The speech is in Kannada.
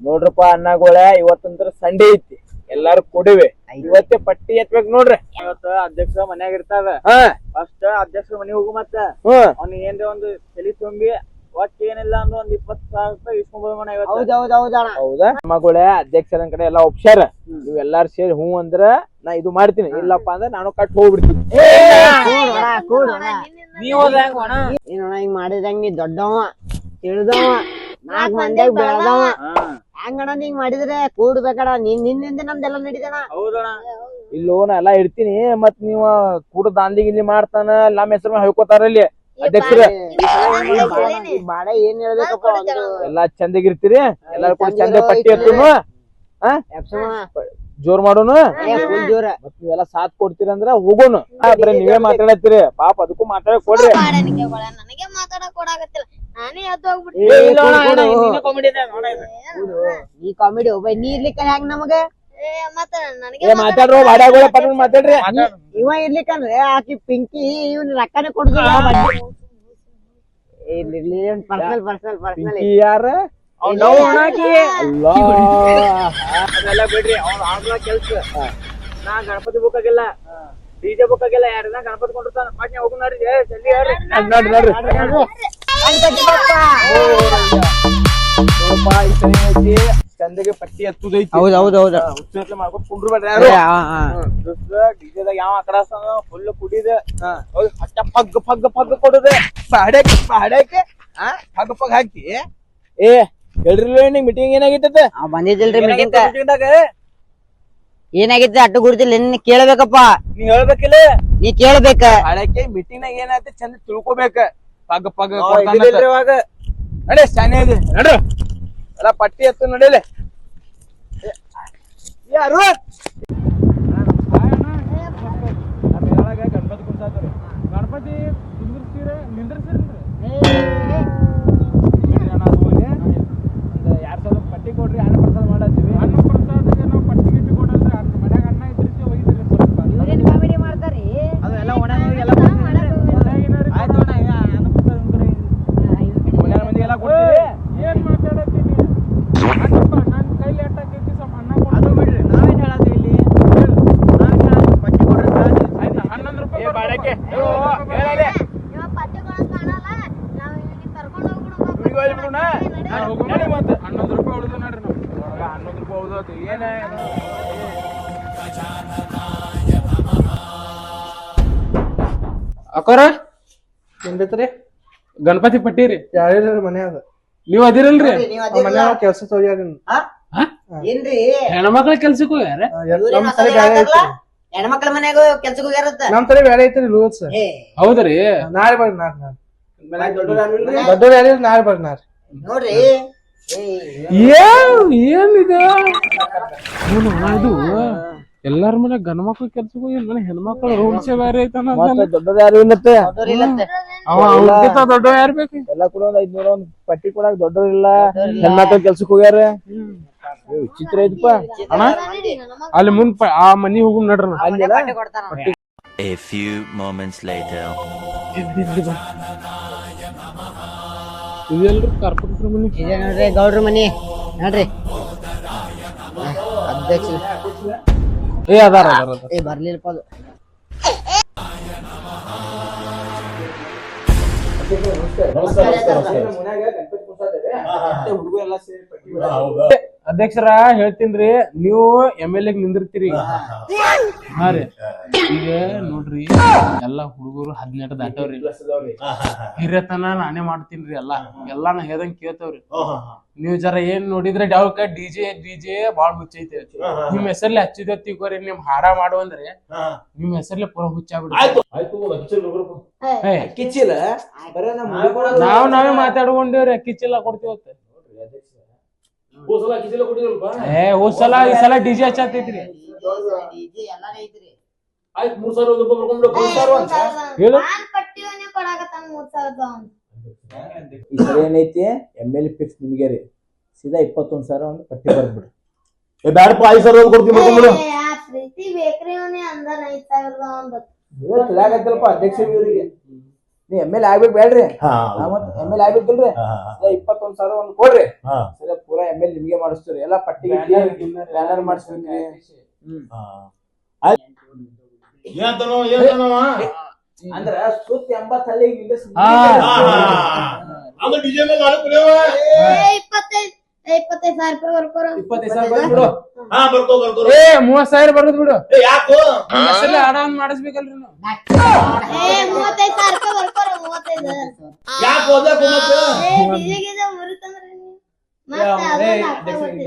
ನೋಡ್ರಪ್ಪ ಅನ್ನಗಳ ಇವತ್ತಂದ್ರ ಸಂಡೆ ಐತಿ ಎಲ್ಲಾರು ಕೊಡಿವೆ ಇವತ್ತೇ ಪಟ್ಟಿ ಎತ್ಬೇಕ್ ನೋಡ್ರಿ ಇವತ್ತ ಅಧ್ಯಕ್ಷ ಮನ್ಯಾಗ ಇರ್ತಾವ ಹಾ ಫಸ್ಟ್ ಅಧ್ಯಕ್ಷ ಮನೆ ಹೋಗು ಮತ್ತ ಅವ್ನ ಏನ್ರಿ ಒಂದು ತಲಿ ತುಂಬಿ ಒಟ್ಟ ಏನಿಲ್ಲ ಅಂದ್ರ ಒಂದ್ ಇಪ್ಪತ್ ಸಾವಿರ ರೂಪಾಯಿ ಇಸ್ಕೊಂಡ್ ಮನ ಇವತ್ತ ಹೌದ್ ಮಗಳೇ ಅಧ್ಯಕ್ಷರ ಕಡೆ ಎಲ್ಲಾ ಒಪ್ಸ್ಯಾರ ನೀವ್ ಎಲ್ಲಾರು ಸೇರಿ ಹ್ಞೂ ಅಂದ್ರ ನಾ ಇದು ಮಾಡ್ತೀನಿ ಇಲ್ಲಪ್ಪ ಅಂದ್ರ ನಾನು ಕಟ್ ಹೋಗ್ಬಿಡ್ತೀನಿ ನೀವ್ ಹಿಂಗ್ ಮಾಡಿದಂಗ ನೀ ದೊಡ್ಡವ ತಿಳಿದವ ನಾಲ್ಕ್ ಮಂದ್ಯಾಗ ಬೆಳ್ದವ ಹೆಂಗಣ್ಣ ನೀ ಹಿಂಗ್ ಮಾಡಿದ್ರೆ ಕೂಡ್ಬೇಕಡ ನೀನ್ ನಿನ್ನಿಂದ ನಮ್ದೆಲ್ಲ ನಡೀತಣ ಹೌದಣ್ಣ. ಇಲ್ಲಿ ಲೋನ್ ಎಲ್ಲಾ ಇಡ್ತೀನಿ ಮತ್ ನೀವ ಕೂಡ ದಾಂದಿ ಗಿಂದಿ ಮಾಡ್ತಾನ ನಮ್ಮ ಹೆಸರು ಹೇಳ್ಕೊತಾರ ಇಲ್ಲಿ. ಅಧ್ಯಕ್ಷರ. ಬಾಡ ಏನ್ ಹೇಳ್ಬೇಕಪ್ಪ ಒಂದು. ಎಲ್ಲಾ ಚಂದಗಿರ್ತೀರಿ ಎಲ್ಲಾರು ಕೂಡ ಚಂದ ಪಟ್ಟಿ ಎತ್ತುನು ಜೋರ್ ಮಾಡೋನು? ಜೋರ? ಮತ್ ನೀವೆಲ್ಲ ಸಾಥ್ ಕೊಡ್ತೀರಂದ್ರ ಹೋಗೋನು. ಹೋಗೋಣ ಬರೀ ನೀವೇ ಮಾತಾಡತ್ತೀರಿ. ಪಾಪ ಅದಕ್ಕೂ ಮಾತಾಡಕ್ ಕೊಡ್ರಿ. ನನಗೆ ಮಾತಾಡಕ್ ಕೊಡಾಕತ್ತಿಲ್ಲ ನಾನೇ. ನೀ ಕಾಮಿಡಿ ಒಬ್ಬ ನೀ ಇರ್ಲಿಕ್ಕ ಹೆಂಗ್ ನಮಗ? ಮಾತಾಡ್ರೋ ಬಾಡ್ಯಾಗೋಳ ಪಟ್ಟ ಮಾತಾಡ್ರಿ. ಇವ ಇರ್ಲಿಕ್ಕಂದ್ರೆ ಆಕಿ ಪಿಂಕಿ ಇವ್ನ ರೊಕ್ಕನೇ ಏ ಇರ್ಲಿ ಪರ್ಸನಲ್ ಪರ್ಸನಲ್ ಪರ್ಸನಲ್ ಯಾರ? ಅವ್ನ್ ಅಲ್ಲಾ. ಅದೆಲ್ಲ ಬಿಡ್ರಿ ಅವ್ನ ಆಗ್ಲ ಕೆಲ್ಸ. ನಾ ಗಣಪತಿ ಬುಕ್ ಆಗಿಲ್ಲ ಡಿಜೆ ಬುಕ್ ಆಗಿಲ್ಲ ಯಾರ ಗಣಪತಿ ಕೊಂಡಿರ್ತಾನ? ಮತ್ತೆ ಹೋಗು ನೋಡ್ರಿ. ಜಲ್ದಿ ನೋಡ್ರಿ ಚಂದಗೆ ಪಟ್ಟಿ ಹತ್ತುದೈತಿ ಹೌದ್ ಹೌದ್ ಹೌದ್ ಮಾಡ್ಕೊಂಡು ಕುಂಡ್ರು ಬೇಡ್ರಿ ಯಾರು ಡಿಜೆದಾಗ ಯಾವ ಫುಲ್ ಕುಡಿದ ಹೌದ್ ಹಟ್ಟ ಪಗ್ ಪಗ್ ಪಗ್ ಕೊಡುದ ಪಗ್ ಪಗ್ ಹಾಕಿ ಏ ನಿಂಗ್ ಮೀಟಿಂಗ್ ಏನಾಗಿತ್ತದ ಅವ್ ಬಂದಿದ್ದಿಲ್ರಿ ಮೀಟಿಂಗ್ ಮೀಟಿಂಗ್ದಾಗ ಏನಾಗಿತ್ತು ಅಟ್ಟು ಗುರುತಿಲ್ಲ ನಿನ್ನ ಕೇಳ್ಬೇಕಪ್ಪ. ನೀ ಹೇಳ್ಬೇಕಿಲ್ಲ? ನೀ ಕೇಳ್ಬೇಕ. ಬಾಡ್ಯಾಕೆ ಮೀಟಿಂಗ್ ನಾಗ ಏನಾಯ್ತು ಚಂದ ತಿಳ್ಕೊಬೇಕ. ಪಗ್ ಪಗ್ ಅವಾಗ ನಡೆ ಶಾನೆ ಇದೆ. ನಡು. ಎಲ್ಲ ಪಟ್ಟಿ ಎತ್ತು ನಡೀಲಿ. ಯಾರು ಗಣಪತಿ ಕುಂತಾತ್ರಿ ಗಣಪತಿ ನಿಂದ್ರಿಸ್ತೀರ ನಿಂದ್ರಿಸ್ತೀರಿ ಎರಡ್ ಸಾವಿರ ಪಟ್ಟಿ ಕೊಡ್ರಿ ಅನ್ನ ಪ್ರಸಾದ ಮಾಡತ್ತೀವಿ ಅನ್ನ ಪ್ರಸಾದ ನಾವು ಪಟ್ಟಿ ಗಿಟ್ಟಿ ಕೊಡಲ್ರಿ ಅನ್ನ ಮನ್ಯಾಗ ಅನ್ನ ಇದ್ರಿಸಿ ಒಯ್ದ್ರಿ ಸ್ವಲ್ಪ ಕಾಮಿಡಿ ಮಾಡ್ತಾರಿ ಅದೆಲ್ಲ ಒಣಗಿ ಎಲ್ಲ ಆಯ್ತು ಅಣ್ಣ ಈಗ ಅನ್ನ ಪ್ರಸಾದ ನಿಮ್ ಕಡೆ ಮನ್ಯಾಗ ಮಂದಿಗೆಲ್ಲ ಕೊಡ್ತೀವಿ ಏನ್ ಮಾತಾಡತ್ತೀನಿ ಅನ್ನಪ್ಪ ನನ್ ಕೈಲಿ ಎಟ್ಟಾಕೈತಿ ಸ್ವಲ್ಪ ಅನ್ನ ಕೊಡು. ಅದು ಬಿಡ್ರಿ ನಾವೇನ್ ಹೇಳತ್ತೀವಿ ಇಲ್ಲಿ ನಾವೇನ್ ಹೇಳತ್ತೀವಿ ಪಟ್ಟಿ ಕೊಡ್ರಿ ಆಯ್ತಾ ಹನ್ನೊಂದು ರೂಪಾಯಿ ಏ ಬಾಡಕ್ಕೆ ಕೊಡು. ಹೇಳಲೆ ಇವ ಪಟ್ಟಿ ಕೊಡಕ್ ಕಾಣಲ್ಲ ನಾವ್ ಇವ್ನಿಗೆ ಕರ್ಕೊಂಡ್ ಹೋಗ್ಬಿಡು ಹುಡುಗಿ ಹೋಗ್ಬಿಡೋಣ ನಾನು ಹೋಗೋಣ. ನಡಿ ಮತ್ತೆ ಹನ್ನೊಂದು ರೂಪಾಯಿ ಉಳಿದು ನೋಡ್ರಿ ನಾವು. ಹನ್ನೊಂದು ರೂಪಾಯಿ ಏನ ಅಕ್ಕೋರ? ಗಣಪತಿ ಪಟ್ಟಿ ರೀ ಯಾರ್ಯಾರ ಮನೆ ಅದ ನೀವ್ ಅದಿರಲ್ರಿ ಮನ್ಯಾಗ ಕೆಲ್ಸ ಹೋಗ್ಯಾರ ಏನ್ರಿ? ಹೆಣ್ಮಕ್ಳ ಕೆಲ್ಸಕ್ಕೂ ಹೋಗ್ಯಾರ? ಎಲ್ಲ ತಲೆ ಬ್ಯಾರೆ ಐತ್ರಿ. ಹೆಣ್ಮಕ್ಳ ಮನ್ಯಾಗ ಕೆಲ್ಸಕ್ಕೆ ಹೋಗ್ಯಾರತ್ತ? ನಮ್ ತಲೆ ವೇಳೆ ಐತ್ರಿ ರೂಲ್ಸ್ ಏ. ಹೌದ್ರಿ? ನಾಳೆ ಬರ್ರಿ ನಾಳೆ ನಾಳೆ. ದೊಡ್ಡವ್ರು ಯಾರಿಲ್ಲ ನಾಳೆ ಬರ್ರಿ ನಾಳೆ. ನೋಡ್ರಿ. ಏ. ಏನ್ ಏನಿದೆ ಇದು? ಎಲ್ಲಾರ ಮನೆ ಗಂಡ ಮಕ್ಳು ಕೆಲ್ಸಕ್ಕೂ ಹೋಗಿ ಮನೆ ಹೆಣ್ಮಕ್ಳ ರೂಲ್ಸ್ ಬೇರೆ ಐತನ ದೊಡ್ಡದ ಯಾರು ಇಲ್ಲತ್ತೆ? ದೊಡ್ಡ ಯಾರ್ ಬೇಕು? ಎಲ್ಲ ಕೂಡ ಒಂದ್ ಐದ್ನೂರ ಒಂದ್ ಪಟ್ಟಿ ಕೊಡಾಕ ದೊಡ್ಡವ್ರಿಲ್ಲ ಹೆಣ್ಮಕ್ಳು ಕೆಲ್ಸಕ್ಕೆ ಹೋಗ್ಯಾರ. ವಿಚಿತ್ರ ಐತಪ್ಪ ಅಣ್ಣ ಅಲ್ಲಿ ಮುಂದ್ ಆ ಮನಿ ಹೋಗುಮ್ ನಡ್ರಣ. ಪಟ್ಟಿ ಕೊಡ್ತಾರ. A few moments later. ಇದೆಲ್ರಿ ಕಾರ್ಪೊರೇಟರ್ ಮನಿ? ಇದೆ ನೋಡ್ರಿ ಗೌಡ್ರ ಮನಿ. ನೋಡ್ರಿ. ಅಧ್ಯಕ್ಷ. ಏ ಅದಾರ ಅದಾರ ಅದಾರ. ಏ ಬರ್ಲಿಲ್ಲಪ್ಪ ಅದು. ಅಧ್ಯಕ್ಷರ ಹೇಳ್ತೀನ್ರಿ ನೀವು ಎಂ ಎಲ್ ಎ ನಿಂದಿರ್ತೀರಿ. ಹಾ ರೀ. ಈಗ ನೋಡ್ರಿ ಎಲ್ಲಾ ಹುಡುಗರು ಹದಿನೆಂಟು ದಾಟವ್ರಿ. ಹಿರಿಯತನ ನಾನೇ ಮಾಡ್ತೀನಿ ಎಲ್ಲಾ. ಎಲ್ಲಾ ನಾ ಹೇಳ್ದಂಗ್ ಕೇಳ್ತಾವ್ರಿ. ನೀವ್ ಜರ ಏನ್ ನೋಡಿದ್ರೆ ಡೌಕ ಡಿಜೆ ಡಿಜೆ ಬಾಳ್ ಹುಚ್ಚೈತೆ ನಿಮ್ ಹೆಸರ್ಲಿ ಹಚ್ಚಿದ ನಿಮ್ ಹಾರ ಮಾಡುವಂದ್ರೆ ನಿಮ್ ಹೆಸರ್ಲಿ ಪುರ ಹುಚ್ಚಾಗ್ಬಿಡ್ರಿ ಕಿಚ್ಚಿಲ್ಲ ನಾವ್ ನಾವೇ ಮಾತಾಡ್ಕೊಂಡೇವ್ರಿ ಕಿಚ್ಚಿಲ್ಲ ಕೊಡ್ತೀವತ್ತ ಏ ಹೋದ್ ಸಲ ಈ ಸಲ ಡಿಜೆ ಹಚ್ಚತೈತ್ರಿ ಐತ್ರಿ ಹೇಳು. ನಾನ್ ಪಟ್ಟಿ ಅವನೇ ಕೊಡಾಕತ್ತಾನ ಮೂರ್ ಸಾವಿರದ ಅವ್ನು ಈ ಸರಿ ಏನೈತಿ? ಎಂ ಎಲ್ ಫಿಕ್ಸ್ ನಿಮ್ಗೆ ರೀ. ಸೀದಾ ಇಪ್ಪತ್ತೊಂದ್ ಸಾವಿರ ಒಂದು ಪಟ್ಟಿ ಬರ್ಬಿಡ್ರಿ ಏ ಬ್ಯಾಡಪ್ಪ ಐದು ಸಾವಿರ ಕೊಡ್ತೀನಿ ಮಾಡ್ಕೊಂಡ್ಬಿಡು ಏ, ಆ ಪ್ರೀತಿ ಬೇಕ್ರಿ ಅವನೇ ಅಂದಾನ ಐದ್ ಸಾವಿರದ ಒಂದು. ಇವತ್ತು ಅಧ್ಯಕ್ಷ ಇವರಿಗೆ ನೀ ಎಂ ಎಲ್ ಆಗ್ಬೇಕು ಬೇಡ್ರಿ ಮತ್ತ್ ಎಂ ಎಲ್ ಆಗ್ಬೇಕಿಲ್ರಿ ಇಪ್ಪತ್ತೊಂದ್ ಸಾವಿರ ಒಂದ್ ಕೊಡ್ರಿ ಹಾ, ಸರಿ ಪೂರಾ ಎಂ ಎಲ್ ನಿಮ್ಗೆ ಮಾಡಿಸ್ತೀರಿ ಎಲ್ಲಾ ಪಟ್ಟಿ ಬ್ಯಾನರ್ ಮಾಡಿಸ್ತೀನಿ ಅಂದ್ರ ಸುತ್ತ ಎಂಬತ್ ಹಳ್ಳಿ ಹಾ. ಇಪ್ಪತ್ತೈದ್ ಸಾವಿರ ರೂಪಾಯಿ ಬರ್ಕೊರ ಇಪ್ಪತ್ತೈದು ಸಾವಿರ ಬಿಡು ಹಾ ಬರ್ಕೋ ಬರ್ಕೋ ಏ ಮೂವತ್ ಸಾವಿರ ಬರೋದ್ ಬಿಡು. ಏ, ಯಾಕೋ? ಮಾಡಿಸ್ಬೇಕಲ್ರಿ ನಾವು ಏ ಮೂವತ್ತೈದ್ ಸಾವಿರ ರೂಪಾಯಿ ಬರ್ಕೊರ ಮೂವತ್ತೈದು. ಯಾಕೆ ಹೋದ ಕುಮ್ಮಕ್ಕ ಏ ಡಿಜೆ ಗೀಜೆ ಮುರಿತಂದ್ರೆ ನೀವು ಮತ್ತೆ ಅದನ್ನ ಹಾಕ್ತಾ ಬರ್ತೀರಿ.